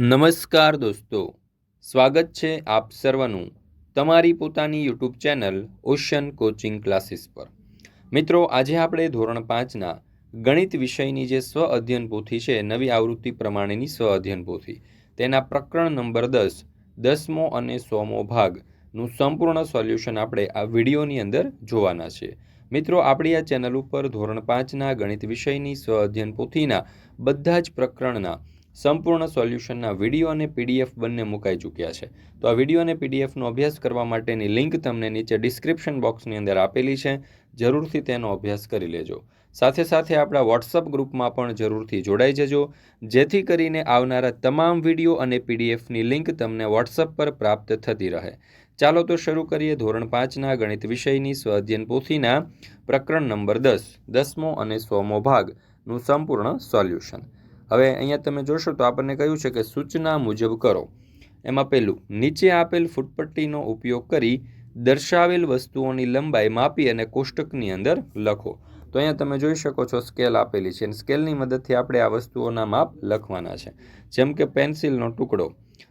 નમસ્કાર દોસ્તો. સ્વાગત છે આપ સર્વનું તમારી પોતાની YouTube channel ocean coaching classes પર. મિત્રો, આજે આપણે ધોરણ પાંચના ગણિત વિષયની જે સ્વ અધ્યયન પોથી છે, નવી આવૃત્તિ પ્રમાણેની સ્વ અધ્યયન પોથી, તેના પ્રકરણ નંબર દસ, દસમો અને સોમો ભાગનું સંપૂર્ણ સોલ્યુશન આપણે આ વિડીયોની અંદર જોવાના છે. મિત્રો, આપણી આ ચેનલ ઉપર ધોરણ પાંચના ગણિત વિષયની સ્વ અધ્યયન પોથીના બધા જ પ્રકરણના સંપૂર્ણ સોલ્યુશનના વીડિયો અને પીડીએફ બંને મુકાઈ ચૂક્યા છે. તો આ વીડિયો અને પીડીએફનો અભ્યાસ કરવા માટેની લિંક તમને નીચે ડિસ્ક્રિપ્શન બોક્સની અંદર આપેલી છે. જરૂરથી તેનો અભ્યાસ કરી લેજો. સાથે સાથે આપણા વોટ્સઅપ ગ્રુપમાં પણ જરૂરથી જોડાઈ જજો. જેથી કરીને આવનારા તમામ વીડિયો અને પીડીએફની લિંક તમને વોટ્સઅપ પર પ્રાપ્ત થતી રહે. ચાલો તો શરૂ કરીએ ધોરણ પાંચના ગણિત વિષયની સ્વાધ્યન પોથીના પ્રકરણ નંબર દસ, દસમો અને સોમો ભાગનું સંપૂર્ણ સોલ્યુશન. હવે અહીંયા તમે જોશો તો આપણને કહ્યું છે કે સૂચના મુજબ કરો. એમાં પહેલું, નીચે આપેલ ફૂટપટ્ટીનો ઉપયોગ કરી દર્શાવેલ વસ્તુઓની લંબાઈ માપી અને કોષ્ટકની અંદર લખો. તો અહીંયા તમે જોઈ શકો છો સ્કેલ આપેલી છે અને સ્કેલની મદદથી આપણે આ વસ્તુઓના માપ લખવાના છે. જેમ કે પેન્સિલનો ટુકડો.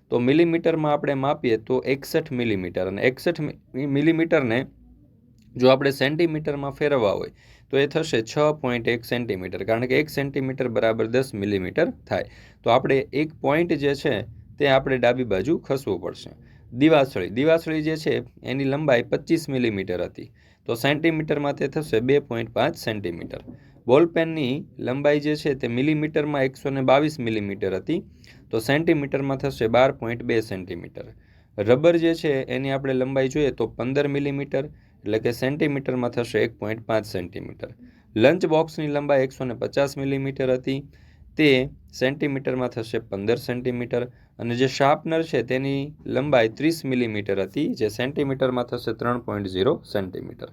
તો મિલીમીટરમાં આપણે માપીએ તો એકસઠ મિલીમીટર. અને એકસઠ મિલીમીટરને જો આપણે સેન્ટીમીટરમાં ફેરવવા હોય તો એ થશે છ પોઈન્ટ એક સેન્ટીમીટર, કારણ કે એક સેન્ટીમીટર બરાબર દસ મિલીમીટર થાય. તો આપણે એક પોઈન્ટ જે છે તે આપણે ડાબી બાજુ ખસવું પડશે. દિવાસળી દિવાસળી જે છે એની લંબાઈ પચીસ મિલીમીટર હતી. તો સેન્ટીમીટરમાં તે થશે બે પોઈન્ટ પાંચ સેન્ટીમીટર. બોલપેનની લંબાઈ જે છે તે મિલીમીટરમાં એકસો ને બાવીસ મિલીમીટર હતી. તો સેન્ટીમીટરમાં થશે બાર પોઈન્ટ બે સેન્ટીમીટર. રબર જે છે એની આપણે લંબાઈ જોઈએ તો પંદર મિલીમીટર એટલે કે સેન્ટીમીટરમાં થશે એક પોઈન્ટ પાંચ સેન્ટીમીટર. લંચ બોક્સની લંબાઈ એકસો ને પચાસ મિલીમીટર હતી. તે સેન્ટીમીટરમાં થશે પંદર સેન્ટીમીટર. અને જે શાર્પનર છે તેની લંબાઈ ત્રીસ મિલીમીટર હતી, જે સેન્ટીમીટરમાં થશે ત્રણ પોઈન્ટ ઝીરો સેન્ટીમીટર.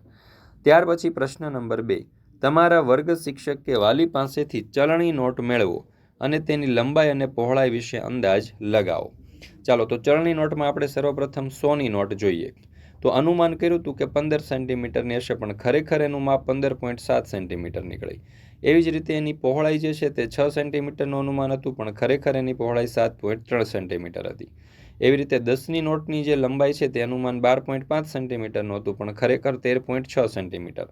ત્યાર પછી પ્રશ્ન નંબર બે. તમારા વર્ગ શિક્ષક કે વાલી પાસેથી ચલણી નોટ મેળવો અને તેની લંબાઈ અને પહોળાઈ વિશે અંદાજ લગાવો. ચાલો, તો ચલણી નોટમાં આપણે સર્વપ્રથમ સોની નોટ જોઈએ. તો અનુમાન કર્યું હતું કે પંદર સેન્ટીમીટરની હશે, પણ ખરેખર એનું માપ પંદર પોઈન્ટ સાત સેન્ટીમીટર નીકળી. એવી જ રીતે એની પહોળાઈ જે છે તે છ સેન્ટીમીટરનું અનુમાન હતું, પણ ખરેખર એની પહોળાઈ સાત પોઈન્ટ ત્રણ સેન્ટીમીટર હતી. એવી રીતે દસની નોટની જે લંબાઈ છે તે અનુમાન બાર પોઈન્ટ પાંચ સેન્ટીમીટરનું હતું, પણ ખરેખર તેર પોઈન્ટ છ સેન્ટીમીટર.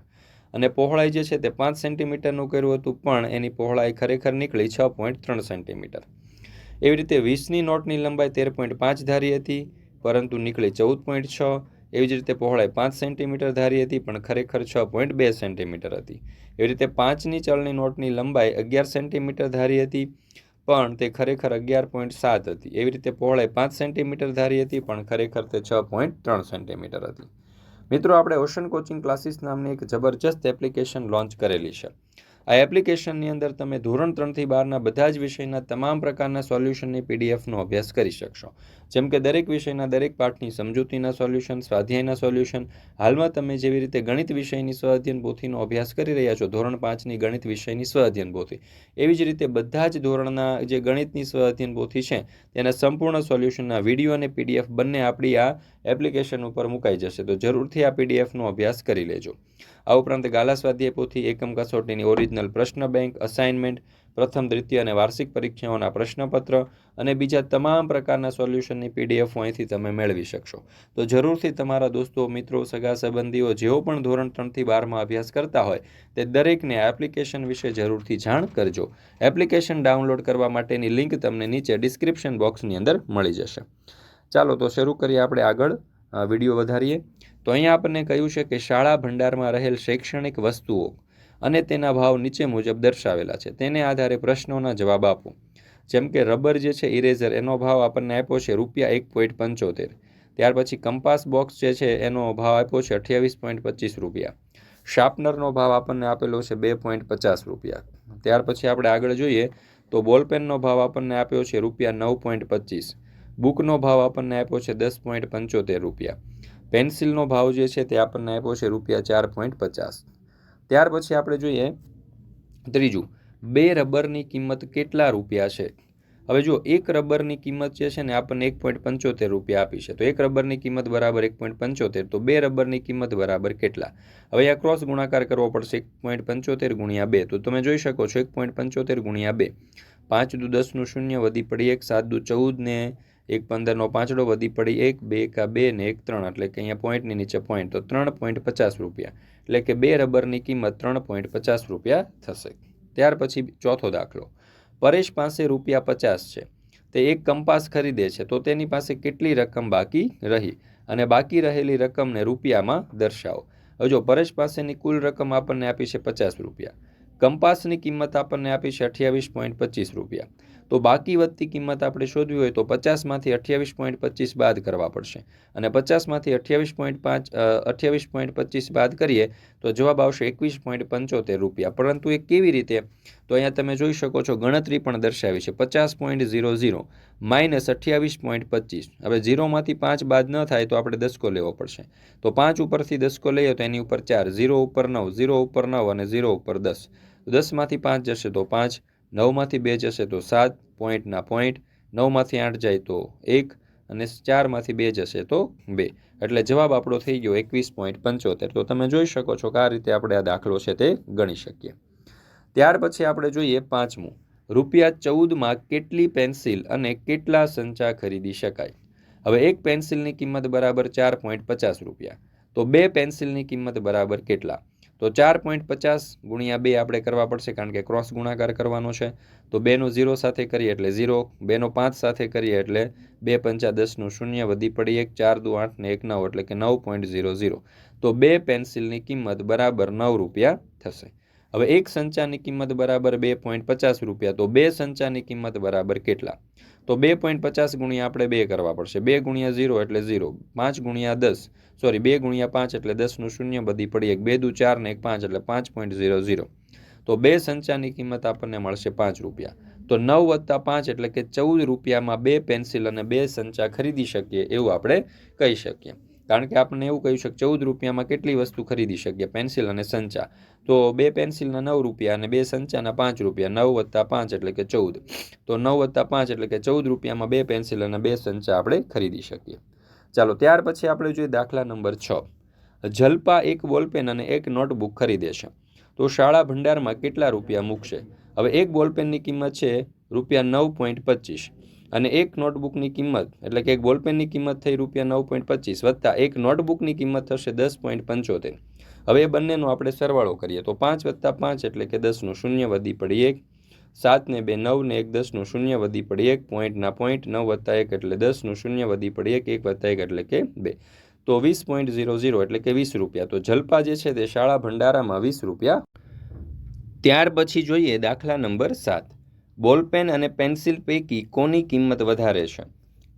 અને પહોળાઈ જે છે તે પાંચ સેન્ટીમીટરનું કર્યું હતું, પણ એની પહોળાઈ ખરેખર નીકળી છ પોઈન્ટ ત્રણ સેન્ટીમીટર. એવી રીતે વીસની નોટની લંબાઈ તેર પોઈન્ટ પાંચ ધારી હતી, પરંતુ નીકળી ચૌદ પોઈન્ટ છ એવી જ રીતે પહોળાઈ પાંચ સેન્ટીમીટર ધારી હતી, પણ ખરેખર છ પોઈન્ટ બે સેન્ટીમીટર હતી. એવી રીતે પાંચની ચલણી નોટની લંબાઈ અગિયાર સેન્ટીમીટર ધારી હતી, પણ તે ખરેખર અગિયાર પોઈન્ટ સાત હતી. એવી રીતે પહોળાઈ પાંચ સેન્ટીમીટર ધારી હતી, પણ ખરેખર તે છ પોઈન્ટ ત્રણ સેન્ટીમીટર હતી. મિત્રો, આપણે ઓશન કોચિંગ ક્લાસીસ નામની એક જબરજસ્ત એપ્લિકેશન લોન્ચ કરેલી છે. આ એપ્લિકેશનની અંદર તમે ધોરણ ત્રણથી બારના બધા જ વિષયના તમામ પ્રકારના સોલ્યુશનની પીડીએફનો અભ્યાસ કરી શકશો. જેમ કે દરેક વિષયના દરેક પાઠની સમજૂતીના સોલ્યુશન, સ્વાધ્યાયના સોલ્યુશન, હાલમાં તમે જેવી રીતે ગણિત વિષયની સ્વાધ્યન પોથીનો અભ્યાસ કરી રહ્યા છો, ધોરણ પાંચની ગણિત વિષયની સ્વાધ્યન પોથી. એવી જ રીતે બધા જ ધોરણના જે ગણિતની સ્વાધ્યન પોથી છે, તેના સંપૂર્ણ સોલ્યુશનના વીડિયો અને પીડીએફ બંને આપણી આ એપ્લિકેશન ઉપર મુકાઈ જશે. તો જરૂરથી આ પીડીએફનો અભ્યાસ કરી લેજો. આ ઉપરાંત ગાલા સ્વાધ્યાય પોથી એકમ કસોટીની ઓરિજિનલ પ્રશ્ન બેંક અસાઇનમેન્ટ પ્રથમ, દ્વિતીય અને વાર્ષિક પરીક્ષાઓના પ્રશ્નપત્ર અને બીજા તમામ પ્રકારના સોલ્યુશનની પીડીએફ અહીંથી તમે મેળવી શકશો. તો જરૂરથી તમારા દોસ્તો, મિત્રો, સગા સંબંધીઓ જેઓ પણ ધોરણ ત્રણથી બારમાં અભ્યાસ કરતા હોય તે દરેકને એપ્લિકેશન વિશે જરૂરથી જાણ કરજો. એપ્લિકેશન ડાઉનલોડ કરવા માટેની લિંક તમને નીચે ડિસ્ક્રિપ્શન બોક્સની અંદર મળી જશે. ચાલો તો શરૂ કરીએ આપણે આગળ. વીડિયો વધારીએ. તો અહીંયા આપણને કહ્યું છે કે શાળા ભંડારમાં રહેલ શૈક્ષણિક વસ્તુઓ અને તેના ભાવ નીચે મુજબ દર્શાવેલા છે. તેને આધારે પ્રશ્નોના જવાબ આપો. જેમ કે રબર જે છે, ઇરેઝર, એનો ભાવ આપણને આપ્યો છે રૂપિયા એક પોઈન્ટ પંચોતેર. ત્યાર પછી કંપાસ બોક્સ જે છે, એનો ભાવ આપ્યો છે અઠ્યાવીસ પોઈન્ટ પચીસ રૂપિયા. શાર્પનરનો ભાવ આપણને આપેલો છે બે પોઈન્ટ પચાસ રૂપિયા. ત્યાર પછી આપણે આગળ જોઈએ તો બોલપેનનો ભાવ આપણને આપ્યો છે રૂપિયા નવ પોઈન્ટ પચીસ. બુકનો ભાવ આપણને આપ્યો છે દસ પોઈન્ટ પંચોતેર રૂપિયા. પેન્સિલનો ભાવ જે છે તે આપણને આપ્યો છે રૂપિયા ચાર પોઈન્ટ પચાસ. ત્યાર પછી આપણે જોઈએ ત્રીજું, બે રબરની કિંમત કેટલા રૂપિયા છે? હવે જો એક રબરની કિંમત જે છે ને આપણને એક પોઈન્ટ પંચોતેર રૂપિયા આપી છે. તો એક રબરની કિંમત બરાબર એક પોઈન્ટ પંચોતેર, તો બે રબરની કિંમત બરાબર કેટલા? હવે આ ક્રોસ ગુણાકાર કરવો પડશે એક પોઈન્ટ પંચોતેર ગુણ્યા બે. તો તમે જોઈ શકો છો એક પોઈન્ટ પંચોતેર ગુણ્યા બે. પાંચ દુ દસનું શૂન્ય વધી પડી એક, સાત દુ ચૌદ ને એક પંદરનો પાંચડો વધી પડી એક, બે કા બે ને એક ત્રણ, એટલે કે અહીંયા પોઈન્ટની નીચે પોઈન્ટ તો ત્રણ પોઈન્ટ પચાસ રૂપિયા. એટલે કે બે રબરની કિંમત ત્રણ પોઈન્ટ પચાસ રૂપિયા થશે. ત્યાર પછી ચોથો દાખલો. પરેશ પાસે રૂપિયા પચાસ છે. તે એક કંપાસ ખરીદે છે. તો તેની પાસે કેટલી રકમ બાકી રહી? અને બાકી રહેલી રકમને રૂપિયામાં દર્શાવો. હજો પરેશ પાસેની કુલ રકમ આપણને આપી છે પચાસ રૂપિયા. કંપાસની કિંમત આપણને આપી છે અઠ્યાવીસ પોઈન્ટ પચીસ રૂપિયા. તો બાકી વધતી કિંમત આપણે શોધવી હોય તો પચાસમાંથી અઠ્યાવીસ પોઈન્ટ પચીસ બાદ કરવા પડશે. અને પચાસમાંથી અઠ્યાવીસ પોઈન્ટ પાંચ અઠ્યાવીસ પોઈન્ટ પચીસ બાદ કરીએ તો જવાબ આવશે એકવીસ પોઈન્ટ પંચોતેર રૂપિયા. પરંતુ એ કેવી રીતે? તો અહીંયા તમે જોઈ શકો છો ગણતરી પણ દર્શાવી છે. પચાસ પોઈન્ટ ઝીરો ઝીરો માઇનસ અઠ્યાવીસ પોઈન્ટ પચીસ. હવે ઝીરોમાંથી પાંચ બાદ ન થાય તો આપણે દસકો લેવો પડશે. તો પાંચ ઉપરથી દસકો લઈએ તો એની ઉપર ચાર, ઝીરો ઉપર નવ, ઝીરો ઉપર નવ અને ઝીરો ઉપર દસ. દસમાંથી પાંચ જશે તો પાંચ, નવમાંથી બે જશે તો સાત પોઈન્ટના પોઈન્ટ, નવમાંથી આઠ જાય તો એક અને ચારમાંથી બે જશે તો બે. એટલે જવાબ આપણો થઈ ગયો એકવીસ પોઈન્ટ પંચોતેર. તો તમે જોઈ શકો છો કે આ રીતે આપણે આ દાખલો છે તે ગણી શકીએ. ત્યાર પછી આપણે જોઈએ પાંચમું. રૂપિયા ચૌદમાં કેટલી પેન્સિલ અને કેટલા સંચા ખરીદી શકાય? હવે એક પેન્સિલની કિંમત બરાબર ચાર પોઈન્ટ પચાસ રૂપિયા. તો બે પેન્સિલની કિંમત બરાબર કેટલા? તો ચાર પોઈન્ટ પચાસ ગુણ્યા બે આપણે કરવા પડશે કારણ કે ક્રોસ ગુણાકાર કરવાનો છે. તો બેનો ઝીરો સાથે કરીએ એટલે ઝીરો, બેનો પાંચ સાથે કરીએ એટલે બે પંચા દસનું શૂન્ય વધી પડી એક, ચાર દુ આઠ ને એક નવ એટલે કે નવ પોઈન્ટ ઝીરો ઝીરો. તો બે પેન્સિલની કિંમત બરાબર નવ રૂપિયા થશે. હવે એક સંચાની કિંમત બરાબર બે પોઈન્ટ પચાસ રૂપિયા, તો બે સંચાની કિંમત બરાબર કેટલા? તો બે પોઈન્ટ પચાસ ગુણ્યા આપણે બે કરવા પડશે. બે ગુણ્યા ઝીરો એટલે ઝીરો. પાંચ ગુણ્યા દસ. સોરી, બે ગુણ્યા પાંચ એટલે દસનું શૂન્ય બધી પડી એક. બે દુ ચાર ને એક પાંચ એટલે પાંચ પોઈન્ટ ઝીરો ઝીરો. તો બે સંચાની કિંમત આપણને મળશે પાંચ રૂપિયા. તો નવ વત્તા પાંચ એટલે કે ચૌદ રૂપિયામાં બે પેન્સિલ અને બે સંચા ખરીદી શકીએ એવું આપણે કહી શકીએ. કારણ કે આપણને એવું કહ્યું છે ચૌદ રૂપિયામાં કેટલી વસ્તુ ખરીદી શકીએ? પેન્સિલ અને સંચા. તો બે પેન્સિલના નવ રૂપિયા અને બે સંચાના પાંચ રૂપિયા, નવ વત્તા પાંચ એટલે કે ચૌદ. તો નવ વત્તા પાંચ એટલે કે ચૌદ રૂપિયામાં બે પેન્સિલ અને બે સંચા આપણે ખરીદી શકીએ. ચાલો, ત્યાર પછી આપણે જોઈએ દાખલા નંબર છ. જલપા એક બોલપેન અને એક નોટબુક ખરીદે છે. તો શાળા ભંડારમાં કેટલા રૂપિયા મૂકશે? હવે એક બોલપેનની કિંમત છે રૂપિયા નવ પોઈન્ટ પચીસ અને એક નોટબુકની કિંમત, એટલે કે એક બોલપેનની કિંમત થઈ રૂપિયા નવ પોઈન્ટ પચીસ વત્તા એક નોટબુકની કિંમત થશે દસ પોઈન્ટ પંચોતેર. હવે એ બંનેનો આપણે સરવાળો કરીએ. તો પાંચ વત્તા પાંચ એટલે કે દસનું શૂન્ય વધી પડી એક. સાતને બે નવને એક, દસનું શૂન્ય વધી પડી એક. પોઈન્ટના પોઈન્ટ નવ વત્તા એક એટલે દસનું શૂન્ય વધી પડી એક. એક વત્તા એક એટલે કે બે. તો વીસ પોઈન્ટ ઝીરો ઝીરો એટલે કે વીસ રૂપિયા. તો જલપા જે છે તે શાળા ભંડારામાં વીસ રૂપિયા. ત્યાર પછી જોઈએ દાખલા નંબર સાત. બોલપેન અને પેન્સિલ પૈકી કોની કિંમત વધારે છે?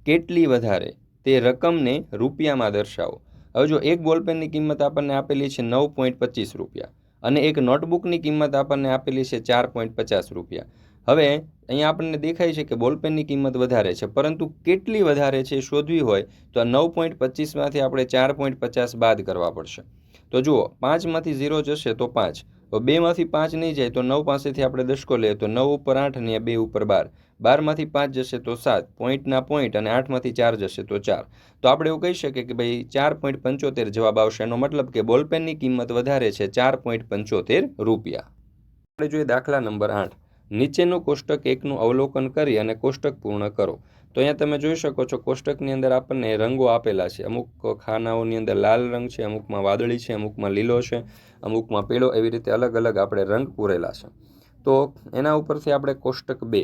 કેટલી વધારે? તે રકમને રૂપિયામાં દર્શાવો. હવે જો એક બોલપેનની કિંમત આપણને આપેલી છે નવ પોઈન્ટ પચીસ રૂપિયા અને એક નોટબુકની કિંમત આપણને આપેલી છે ચાર પોઈન્ટ પચાસ રૂપિયા. હવે અહીંયા આપણને દેખાય છે કે બોલપેનની કિંમત વધારે છે, પરંતુ કેટલી વધારે છે શોધવી હોય તો આ નવ પોઈન્ટ પચીસમાંથી આપણે ચાર પોઈન્ટ પચાસ બાદ કરવા પડશે. તો જુઓ, પાંચમાંથી ઝીરો જશે તો પાંચ. બેમાંથી પાંચ નહીં જાય તો નવ પાસેથી આપણે દશકો લઈએ તો નવ ઉપર આઠ અને બે ઉપર બાર. બારમાંથી પાંચ જશે તો સાત, પોઈન્ટના પોઈન્ટ અને આઠમાંથી ચાર જશે તો ચાર. તો આપણે એવું કહી શકીએ કે ભાઈ ચાર પોઈન્ટ પંચોતેર જવાબ આવશે. એનો મતલબ કે બોલપેનની કિંમત વધારે છે ચાર પોઈન્ટ પંચોતેર રૂપિયા. આપણે જોઈએ દાખલા નંબર આઠ. નીચેનું કોષ્ટક એકનું અવલોકન કરી અને કોષ્ટક પૂર્ણ કરો. તો અહીંયા તમે જોઈ શકો છો કોષ્ટકની અંદર આપણને રંગો આપેલા છે. અમુક ખાનાઓની અંદર લાલ રંગ છે, અમુકમાં વાદળી છે, અમુકમાં લીલો છે, અમુકમાં પીળો. એવી રીતે અલગ અલગ આપણે રંગ પૂરેલા છે. તો એના ઉપરથી આપણે કોષ્ટક બે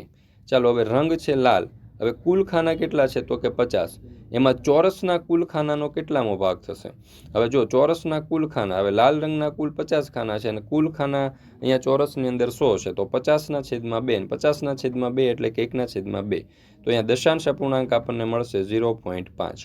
ચાલો હવે રંગ છે લાલ. હવે કુલ ખાના કેટલા છે તો કે પચાસ. એમાં ચોરસના કુલ ખાનાનો કેટલામો ભાગ થશે? હવે જો ચોરસના કુલ ખાના, હવે લાલ રંગના કુલ પચાસ ખાના છે અને કુલ ખાના અહીંયા ચોરસની અંદર સો છે, તો પચાસના છેદમાં બે પચાસના છેદમાં બે એટલે કે એકના છેદમાં બે. તો અહીંયા દશાંશ અપૂર્ણાંક આપણને મળશે ઝીરો પોઈન્ટ પાંચ.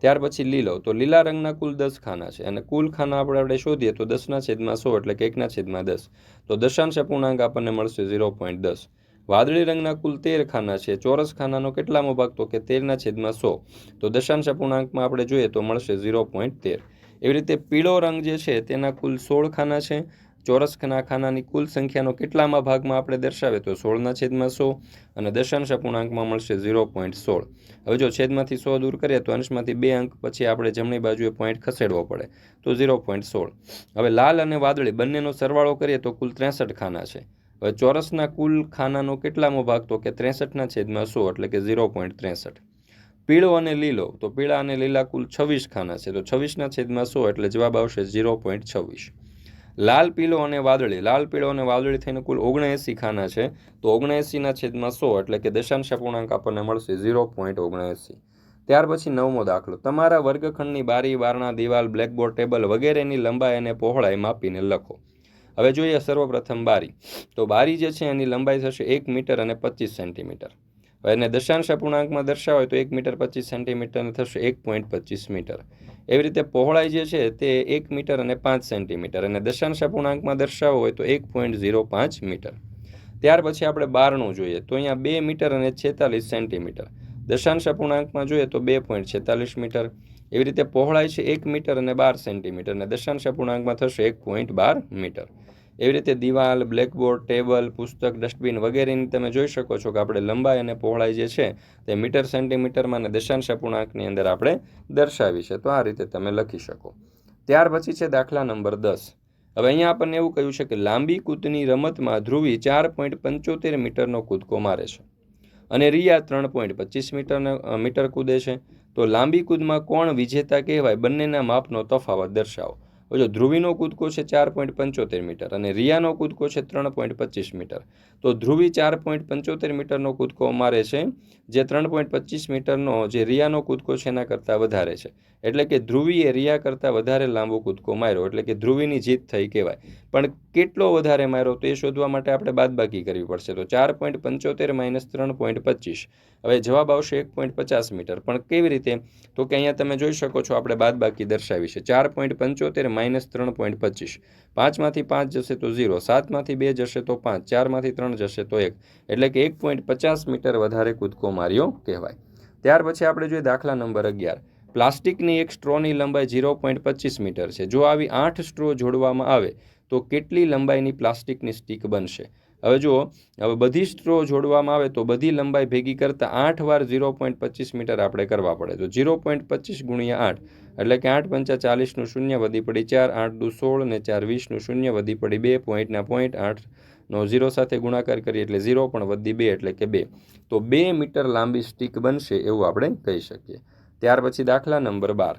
ત્યાર પછી લીલો, તો લીલા રંગના કુલ દસ ખાના છે અને કુલ ખાના આપણે આપણે શોધીએ તો દસના છેદમાં સો એટલે કે એકના છેદમાં દસ. તો દશાંશ અપૂર્ણાંક આપણને મળશે ઝીરો પોઈન્ટ દસ. વાદળી રંગના કુલ તેર ખાના છે. ચોરસ ખાનાનો કેટલામો ભાગ તો કે તેરના છેદમાં સો. તો દશાંશ અપૂર્ણાંકમાં આપણે જોઈએ તો મળશે ઝીરો પોઈન્ટ તેર. એવી રીતે પીળો રંગ જે છે તેના કુલ સોળ ખાના છે. ચોરસ ખાના ખાનાની કુલ સંખ્યાનો કેટલામાં ભાગમાં આપણે દર્શાવે તો સોળના છેદમાં સો અને દશાંશ અપૂર્ણાંકમાં મળશે ઝીરો પોઈન્ટ સોળ. હવે જો છેદમાંથી સો દૂર કરીએ તો અંશમાંથી બે અંક પછી આપણે જમણી બાજુએ પોઈન્ટ ખસેડવો પડે તો ઝીરો પોઈન્ટ સોળ. હવે લાલ અને વાદળી બંનેનો સરવાળો કરીએ તો કુલ ત્રેસઠ ખાના છે. ચોરસના કુલ ખાનાનો કેટલામો ભાગ તો કે ત્રેસઠના છેદમાં સો એટલે કે ઝીરો પોઈન્ટ ત્રેસઠ. પીળો અને લીલો, તો પીળા અને લીલા કુલ છવ્વીસ ખાના છે, તો છવ્વીસના છેદમાં સો એટલે જવાબ આવશે ઝીરો પોઈન્ટ છવ્વીસ. લાલ, પીળો અને વાદળી, લાલ, પીળો અને વાદળી થઈને કુલ ઓગણએંસી ખાના છે, તો ઓગણએંસીના છેદમાં સો એટલે કે દશાંશ અપૂર્ણાંક આપણને મળશે ઝીરો પોઈન્ટ ઓગણએંસી. ત્યાર પછી નવમો દાખલો, તમારા વર્ગખંડની બારી, બારણા, દિવાલ, બ્લેકબોર્ડ, ટેબલ વગેરેની લંબાઈ અને પહોળાઈ માપીને લખો. હવે જોઈએ સર્વપ્રથમ બારી. તો બારી જે છે એની લંબાઈ થશે એક મીટર અને પચીસ સેન્ટીમીટર. હવે એને દશાંશ અપૂર્ણાંકમાં દર્શાવે તો એક મીટર પચીસ સેન્ટીમીટરને થશે એક પોઈન્ટ પચીસ મીટર. એવી રીતે પહોળાઈ જે છે તે એક મીટર અને પાંચ સેન્ટીમીટર. અને દશાંશ અપૂર્ણાંકમાં દર્શાવો હોય તો એક પોઈન્ટ ઝીરો પાંચ મીટર. ત્યાર પછી આપણે બારણું જોઈએ તો અહીંયા બે મીટર અને છેતાલીસ સેન્ટીમીટર. દશાંશ અપૂર્ણાંકમાં જોઈએ તો બે પોઈન્ટ છેતાલીસ મીટર. એવી રીતે પહોળાઈ છે એક મીટર અને બાર સેન્ટીમીટર. અને દશાંશ અપૂર્ણાંકમાં થશે એક પોઈન્ટ બાર મીટર. એવી રીતે દિવાલ બ્લેકબોર્ડ ટેબલ પુસ્તક ડસ્ટબિન વગેરેની તમે જોઈ શકો છો કે આપણે લંબાઈ અને પહોળાઈ જે છે, તે મીટર સેન્ટીમીટરમાં અને દશાંશ અપૂર્ણાંકની અંદર આપણે દર્શાવી છે. તો આ રીતે તમે લખી શકો. ત્યાર પછી છે દાખલા નંબર દસ. હવે અહીંયા આપણને એવું કહ્યું છે કે લાંબી કૂદની રમતમાં ધ્રુવી ચાર પોઈન્ટ પંચોતેર મીટરનો કૂદકો મારે છે અને રિયા ત્રણ પોઈન્ટ પચીસ મીટર મીટર કૂદે છે. તો લાંબી કૂદમાં કોણ વિજેતા કહેવાય? બંનેના માપનો તફાવત દર્શાવો. હવે જો ધ્રુવીનો કૂદકો છે ચાર પોઈન્ટ પંચોતેર મીટર અને રિયાનો કૂદકો છે ત્રણ પોઈન્ટ પચીસ મીટર, તો ધ્રુવી ચાર પોઈન્ટ પંચોતેર મીટરનો કૂદકો મારે છે, જે ત્રણ પોઈન્ટ પચીસ મીટરનો જે રિયાનો કૂદકો છે એના કરતાં વધારે છે. એટલે કે ધ્રુવીએ રિયા કરતાં વધારે લાંબો કૂદકો માર્યો, એટલે કે ધ્રુવીની જીત થઈ કહેવાય. પણ કેટલો વધારે માર્યો તો એ શોધવા માટે આપણે બાદબાકી કરવી પડશે. તો ચાર પોઈન્ટ પંચોતેર માઇનસ ત્રણ પોઈન્ટ પચીસ. હવે જવાબ આવશે એક પોઈન્ટ પચાસ મીટર. પણ કેવી રીતે? તો કે અહીંયા તમે જોઈ શકો છો આપણે બાદબાકી દર્શાવી છે. ચાર પોઈન્ટ પંચોતેર માઇનસ ત્રણ પોઈન્ટ પચીસ. પાંચમાંથી પાંચ જશે તો ઝીરો. સાતમાંથી બે જશે તો પાંચ. ચારમાંથી ત્રણ જશે તો એક. એટલે કે એક પોઈન્ટ પચાસ મીટર વધારે કૂદકો માર્યો કહેવાય. ત્યાર પછી આપણે જોઈએ દાખલા નંબર અગિયાર. પ્લાસ્ટિકની એક સ્ટ્રોની લંબાઈ ઝીરો પોઈન્ટ પચીસ મીટર છે. જો આવી આઠ સ્ટ્રો જોડવામાં આવે તો કેટલી લંબાઈની પ્લાસ્ટિકની સ્ટીક બનશે? હવે જુઓ, હવે બધી સ્ટ્રો જોડવામાં આવે તો બધી લંબાઈ ભેગી કરતાં આઠ વાર ઝીરો પોઈન્ટ પચીસ મીટર આપણે કરવા પડે. તો ઝીરો પોઈન્ટ પચીસ ગુણ્યા આઠ, એટલે કે આઠ પંચા ચાલીસનું શૂન્ય વધી પડી ચાર, આઠ દુ સોળ ને ચાર વીસનું શૂન્ય વધી પડી બે પોઈન્ટના પોઈન્ટ આઠનો ઝીરો સાથે ગુણાકાર કરીએ એટલે ઝીરો પણ વધી બે એટલે કે બે. તો બે મીટર લાંબી સ્ટીક બનશે એવું આપણે કહી શકીએ. ત્યાર પછી દાખલા નંબર બાર.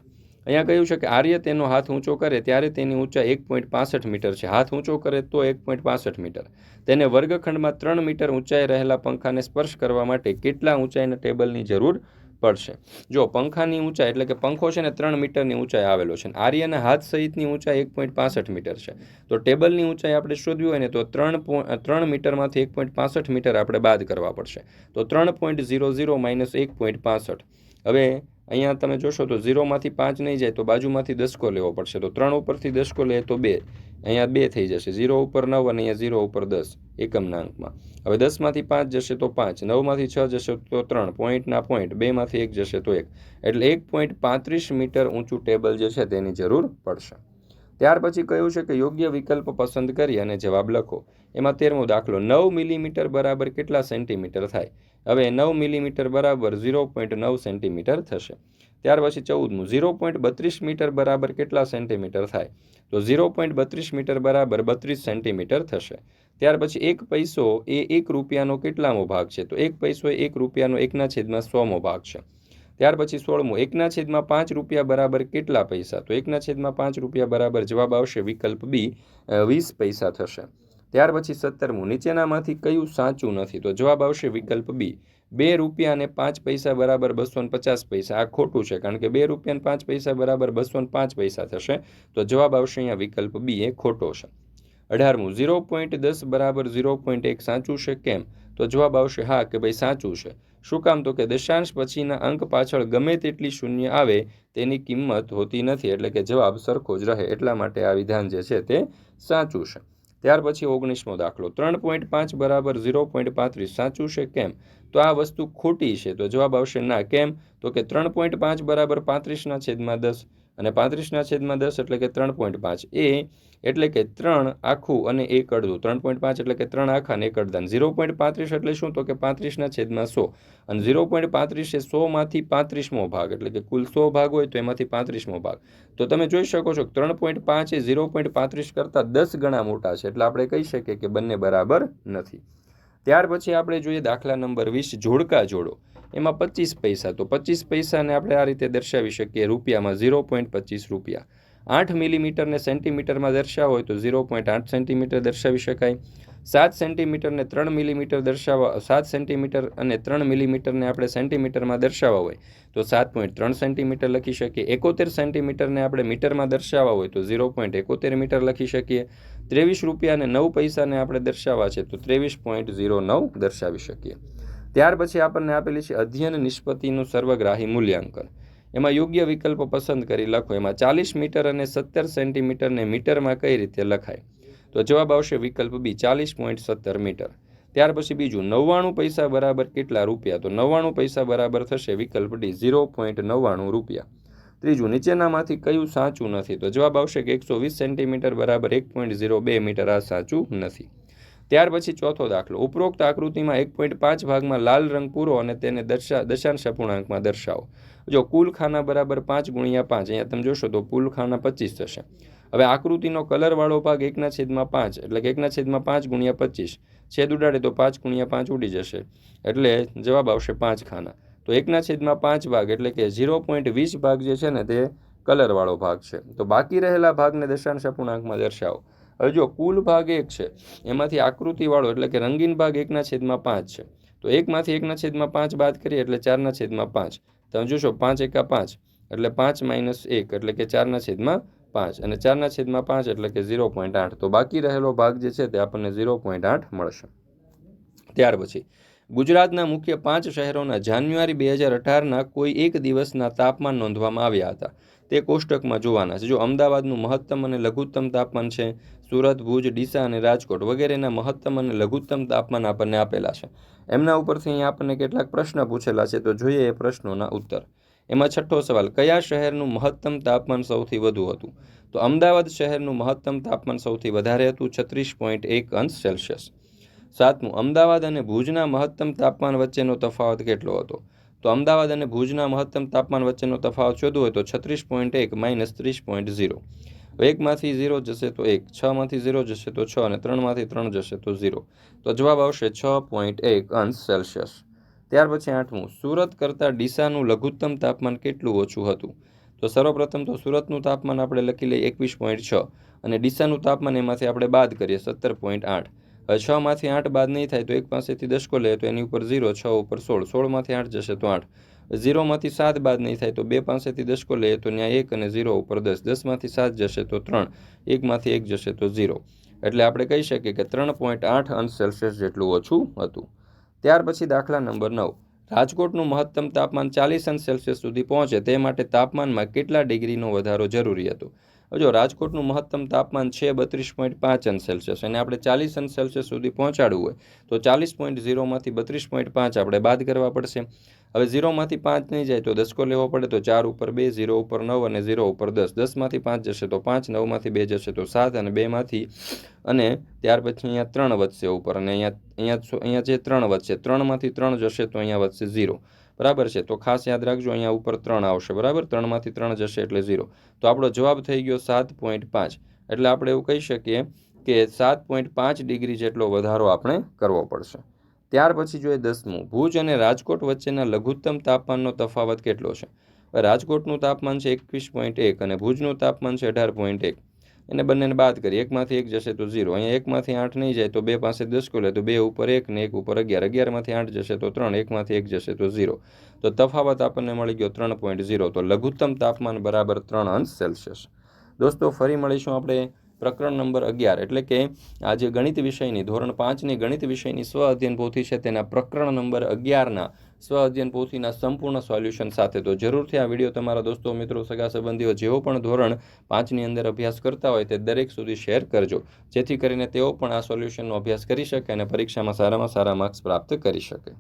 અહીંયા કહ્યું છે કે આર્ય તેનો હાથ ઊંચો કરે ત્યારે તેની ઊંચાઈ એક પોઈન્ટ પાસઠ મીટર છે. હાથ ઊંચો કરે તો એક પોઈન્ટ પાસઠ મીટર. તેને વર્ગખંડમાં ત્રણ મીટર ઊંચાઈ રહેલા પંખાને સ્પર્શ કરવા માટે કેટલા ઊંચાઈના ટેબલની જરૂર પડશે? જો પંખાની ઊંચાઈ એટલે કે પંખો છે ને ત્રણ મીટરની ઊંચાઈ આવેલો છે. આર્યના હાથ સહિતની ઊંચાઈ એક પોઈન્ટ પાસઠ મીટર છે. તો ટેબલની ઊંચાઈ આપણે શોધવી હોય ને તો ત્રણ ત્રણ મીટરમાંથી એક પોઈન્ટ પાસઠ મીટર આપણે બાદ કરવા પડશે. તો ત્રણ પોઈન્ટ ઝીરો ઝીરો માઇનસ એક પોઈન્ટ પાસઠ. હવે અહીંયા તમે જોશો તો ઝીરોમાંથી પાંચ નહીં જાય તો બાજુમાંથી દસકો લેવો પડશે. તો ત્રણ ઉપરથી દસકો લે તો બે. અહીંયા બે થઈ જશે. ઝીરો ઉપર નવ અને અહીંયા ઝીરો ઉપર દસ. એકમના અંકમાં. હવે દસમાંથી પાંચ જશે તો પાંચ. નવમાંથી છ જશે તો ત્રણ. પોઈન્ટના પોઈન્ટ. બેમાંથી એક જશે તો એક. એટલે એક પોઈન્ટ પાંત્રીસ મીટર ઊંચું ટેબલ જે છે તેની જરૂર પડશે. ત્યાર પછી કહ્યું છે કે યોગ્ય વિકલ્પ પસંદ કરી અને જવાબ લખો. એમાં તેરમો દાખલો, નવ મિલીમીટર બરાબર કેટલા સેન્ટીમીટર થાય? હવે નવ મિલીમીટર બરાબર ઝીરો પોઈન્ટ નવ સેન્ટીમીટર થશે. ત્યાર પછી ચૌદમું, ઝીરો પોઈન્ટ બત્રીસ મીટર બરાબર કેટલા સેન્ટીમીટર થાય? તો ઝીરો પોઈન્ટ બત્રીસ મીટર બરાબર બત્રીસ સેન્ટીમીટર થશે. ત્યાર પછી એક પૈસો એ એક રૂપિયાનો કેટલામો ભાગ છે? તો એક પૈસો એક રૂપિયાનો એકના છેદમાં સોમો ભાગ છે. ત્યાર પછી સોળમું, એકના છેદમાં પાંચ રૂપિયા બરાબર કેટલા પૈસા? તો એકના છેદમાં પાંચ રૂપિયા બરાબર જવાબ આવશે વિકલ્પ બી વીસ પૈસા થશે. ત્યાર પછી સત્તરમું, નીચેનામાંથી કયું સાચું નથી? તો જવાબ આવશે વિકલ્પ બી, બે રૂપિયા અને પાંચ પૈસા બરાબર બસો પચાસ પૈસા. આ ખોટું છે, કારણ કે બે રૂપિયા પાંચ પૈસા બરાબર બસો પાંચ પૈસા થશે. તો જવાબ આવશે અહીંયા વિકલ્પ બી, એ ખોટો છે. અઢારમું, ઝીરો પોઈન્ટ દસ બરાબર ઝીરો પોઈન્ટ એક સાચું છે, કેમ? તો જવાબ આવશે હા, કે ભાઈ સાચું છે. શું કામ તો કે દશાંશ પછીના અંક પાછળ ગમે તેટલી શૂન્ય આવે તેની કિંમત હોતી નથી, એટલે કે જવાબ સરખો જ રહે. એટલા માટે આ વિધાન જે છે તે સાચું છે. ત્યાર પછી ઓગણીસમો દાખલો. ત્રણ પોઈન્ટ પાંચ બરાબર ઝીરો પોઈન્ટ પાંત્રીસ. સાચું છે કેમ? તો આ વસ્તુ ખોટી છે. તો જવાબ આવશે ના. કેમ? તો કે ત્રણ પોઈન્ટ પાંચ બરાબર પાંત્રીસના છેદમાં દસ. અને પાંત્રીસના છેદમાં દસ એટલે કે ત્રણ પોઈન્ટ પાંચ. એ એટલે કે ત્રણ આખું અને એક અડધું. ત્રણ પોઈન્ટ પાંચ એટલે કે ત્રણ આખા અને એક અડધા ઝીરો પોઈન્ટ પાંત્રીસ એટલે શું? તો કે પાંત્રીસના છેદમાં સો. અને ઝીરો પોઈન્ટ પાંત્રીસ એ સોમાંથી પાંત્રીસમો ભાગ. એટલે કે કુલ સો ભાગ હોય તો એમાંથી પાંત્રીસમો ભાગ. તો તમે જોઈ શકો છો ત્રણ પોઈન્ટ પાંચ એ ઝીરો પોઈન્ટ પાંત્રીસ કરતાં દસ ગણા મોટા છે. એટલે આપણે કહી શકીએ કે બંને બરાબર નથી. ત્યાર પછી આપણે જોઈએ દાખલા નંબર વીસ, જોડકા જોડો. એમાં પચીસ પૈસા. તો પચીસ પૈસાને આપણે આ રીતે દર્શાવી શકીએ, રૂપિયામાં ઝીરો પોઈન્ટ પચીસ રૂપિયા. આઠ મિલીમીટરને સેન્ટીમીટરમાં દર્શાવો હોય તો ઝીરો પોઈન્ટ આઠ સેન્ટીમીટર દર્શાવી શકાય. સાત સેન્ટીમીટરને ત્રણ મિલીમીટર દર્શાવવા, સાત સેન્ટીમીટર અને ત્રણ મિલીમીટરને આપણે સેન્ટીમીટરમાં દર્શાવવા હોય તો સાત પોઈન્ટ ત્રણ સેન્ટીમીટર લખી શકીએ. એકોતેર સેન્ટીમીટરને આપણે મીટરમાં દર્શાવવા હોય તો ઝીરો પોઈન્ટ એકોતેર મીટર લખી શકીએ. ત્રેવીસ રૂપિયા અને નવ પૈસાને આપણે દર્શાવવા છે તો ત્રેવીસ પોઈન્ટ ઝીરો નવ દર્શાવી શકીએ. ત્યાર પછી આપણને આપેલી છે અધ્યયન નિષ્પત્તિનું સર્વગ્રાહી મૂલ્યાંકન. એમાં યોગ્ય વિકલ્પ પસંદ કરી લખો. એમાં ચાલીસ મીટર અને સત્તર સેન્ટીમીટરને મીટરમાં કઈ રીતે લખાય? તો જવાબ આવશે વિકલ્પ બી, ચાલીસ પોઈન્ટ સત્તર મીટર. ત્યાર પછી બીજું, નવ્વાણું પૈસા બરાબર કેટલા રૂપિયા? તો નવ્વાણું પૈસા બરાબર થશે વિકલ્પ ડી, ઝીરો પોઈન્ટ નવ્વાણું રૂપિયા. ત્રીજું, નીચેનામાંથી કયું સાચું નથી? તો જવાબ આવશે કે એકસો વીસ સેન્ટીમીટર બરાબર એક પોઈન્ટ ઝીરો બે મીટર આ સાચું નથી. ત્યાર પછી ચોથો દાખલો. ઉપરોક્ત આકૃતિમાં એક પોઈન્ટ પાંચ ભાગમાં લાલ રંગ પૂરો અને તેને દર્શા, દશાંશ અપૂર્ણાંકમાં દર્શાવો. જો કુલ ખાના બરાબર પાંચ ગુણ્યા પાંચ, અહીંયા તમે જોશો તો કુલ ખાના પચીસ થશે. હવે આકૃતિનો કલરવાળો ભાગ એકના છેદમાં પાંચ, એટલે કે એકના છેદમાં પાંચ ગુણ્યા પચીસ. છેદ ઉડાડે તો પાંચ ગુણ્યા પાંચ ઉડી જશે. એટલે જવાબ આવશે પાંચ ખાના. તો એકના છેદમાં પાંચ ભાગ એટલે કે ઝીરો પોઈન્ટ વીસ ભાગ જે છે ને તે કલરવાળો ભાગ છે. તો બાકી રહેલા ભાગને દશાંશ અપૂર્ણાંકમાં દર્શાવો. હવે જો કુલ ભાગ એક છે, એમાંથી આકૃતિવાળો એટલે કે રંગીન ભાગ એકના છેદમાં પાંચ છે. તો એકમાંથી એકના છેદમાં પાંચ બાદ કરીએ એટલે ચારના છેદમાં પાંચ. તમે જોશો પાંચ એકા પાંચ, એટલે પાંચ માઇનસ એક એટલે કે ચારના છેદમાં પાંચ. અને ચારના છેદમાં પાંચ એટલે કે ઝીરો પોઈન્ટ આઠ. તો બાકી રહેલો ભાગ જે છે તે આપણને ઝીરો પોઈન્ટ આઠ મળશે. ત્યાર પછી, ગુજરાતના મુખ્ય પાંચ શહેરોના જાન્યુઆરી બે હજાર અઢારના કોઈ એક દિવસના તાપમાન નોંધવામાં આવ્યા હતા. તે કોષ્ટકમાં જોવાના છે. જો અમદાવાદનું મહત્તમ અને લઘુત્તમ તાપમાન છે, સુરત, ભુજ, ડીસા અને રાજકોટ વગેરેના મહત્તમ અને લઘુત્તમ તાપમાન આપણને આપેલા છે. એમના ઉપરથી અહીંયા આપણને કેટલાક પ્રશ્ન પૂછેલા છે, તો જોઈએ એ પ્રશ્નોના ઉત્તર. એમાં છઠ્ઠો સવાલ, કયા શહેરનું મહત્તમ તાપમાન સૌથી વધુ હતું? તો અમદાવાદ શહેરનું મહત્તમ તાપમાન સૌથી વધારે હતું છત્રીસ પોઈન્ટ એક અંશ સેલ્સિયસ. સાતમું, અમદાવાદ અને ભુજના મહત્તમ તાપમાન વચ્ચેનો તફાવત કેટલો હતો? તો અમદાવાદ અને ભુજના મહત્તમ તાપમાન વચ્ચેનો તફાવત શોધવો હોય તો છત્રીસ પોઈન્ટ એક માઇનસ ત્રીસ પોઈન્ટ ઝીરો. એકમાંથી ઝીરો જશે તો એક, છમાંથી ઝીરો જશે તો છ અને ત્રણમાંથી ત્રણ જશે તો ઝીરો. તો જવાબ આવશે છ પોઈન્ટ એક અંશ સેલ્સિયસ. ત્યાર પછી આઠમું, સુરત કરતાં ડીસાનું લઘુત્તમ તાપમાન કેટલું ઓછું હતું? તો સર્વપ્રથમ તો સુરતનું તાપમાન આપણે લખી લઈએ એકવીસ પોઈન્ટ છ અને ડીસાનું તાપમાન એમાંથી આપણે બાદ કરીએ સત્તર પોઈન્ટ આઠ. છમાંથી આઠ બાદ નહીં થાય તો એક પાસેથી દશકો લે તો એની ઉપર ઝીરો, છ ઉપર સોળ, સોળમાંથી આઠ જશે તો આઠ. ઝીરોમાંથી સાત બાદ નહીં થાય તો બે પાસેથી દશકો લે તો ત્યાં એક અને ઝીરો ઉપર દસ. દસમાંથી સાત જશે તો ત્રણ, એકમાંથી એક જશે તો ઝીરો. એટલે આપણે કહી શકીએ કે ત્રણ પોઈન્ટ આઠ અંશ સેલ્સિયસ જેટલું ઓછું હતું. ત્યાર પછી દાખલા નંબર નવ. રાજકોટનું મહત્તમ તાપમાન ચાલીસ અંશ સેલ્સિયસ સુધી પહોંચે તે માટે તાપમાનમાં કેટલા ડિગ્રીનો વધારો જરૂરી હતો? જો રાજકોટનું મહત્તમ તાપમાન છે બત્રીસ પોઈન્ટ પાંચ અંશ સેલ્સિયસ અને આપણે ચાલીસ અંશ સેલ્સિયસ સુધી પહોંચાડવું હોય, તો ચાલીસ પોઈન્ટ ઝીરોમાંથી બત્રીસ પોઈન્ટ પાંચ આપણે બાદ કરવા પડશે. હવે ઝીરોમાંથી પાંચ નહીં જાય તો દસકો લેવો પડે, તો ચાર ઉપર બે, ઝીરો ઉપર નવ અને ઝીરો ઉપર દસ. દસમાંથી પાંચ જશે તો પાંચ નવમાંથી બે જશે તો સાત અને બેમાંથી અને ત્યાર પછી અહીંયા ત્રણ વધશે ઉપર અને અહીંયા અહીંયા અહીંયા જે ત્રણ વધશે ત્રણમાંથી ત્રણ જશે તો અહીંયા વધશે ઝીરો. બરાબર છે? તો ખાસ યાદ રાખજો, અહીંયા ઉપર ત્રણ આવશે, બરાબર? ત્રણમાંથી ત્રણ જશે એટલે ઝીરો. તો આપણો જવાબ થઈ ગયો સાત પોઈન્ટ પાંચ. એટલે આપણે એવું કહી શકીએ કે સાત પોઈન્ટ પાંચ ડિગ્રી જેટલો વધારો આપણે કરવો પડશે. ત્યાર પછી જોઈએ દસમું. ભુજ અને રાજકોટ વચ્ચેના લઘુત્તમ તાપમાનનો તફાવત કેટલો છે? રાજકોટનું તાપમાન છે એકવીસ પોઈન્ટ એક અને ભુજનું તાપમાન છે અઢાર પોઈન્ટ એક. એને બંનેને બાદ કરીએ એકમાંથી એક જશે તો ઝીરો. અહીંયા એકમાંથી આઠ નહીં જાય તો બે પાસે દસ કુલે તો બે ઉપર એક ને એક ઉપર અગિયાર. અગિયારમાંથી આઠ જશે તો ત્રણ. એકમાંથી એક જશે તો ઝીરો. તો તફાવત આપણને મળી ગયો ત્રણ પોઈન્ટ ઝીરો. તો લઘુત્તમ તાપમાન બરાબર ત્રણ અંશ સેલ્સિયસ. દોસ્તો, ફરી મળીશું આપણે પ્રકરણ નંબર અગિયાર. એટલે કે આ જે ગણિત વિષયની, ધોરણ પાંચની ગણિત વિષયની સ્વ અધ્યયન પોથી છે, તેના પ્રકરણ નંબર અગિયારના સ્વ અધ્યયન પોથીના સંપૂર્ણ સોલ્યુશન સાથે. તો જરૂરથી આ વીડિયો તમારા દોસ્તો, મિત્રો, સગા સંબંધીઓ જેઓ પણ ધોરણ પાંચની અંદર અભ્યાસ કરતા હોય તે દરેક સુધી શેર કરજો. જેથી કરીને તેઓ પણ આ સોલ્યુશનનો અભ્યાસ કરી શકે અને પરીક્ષામાં સારામાં સારા માર્ક્સ પ્રાપ્ત કરી શકે.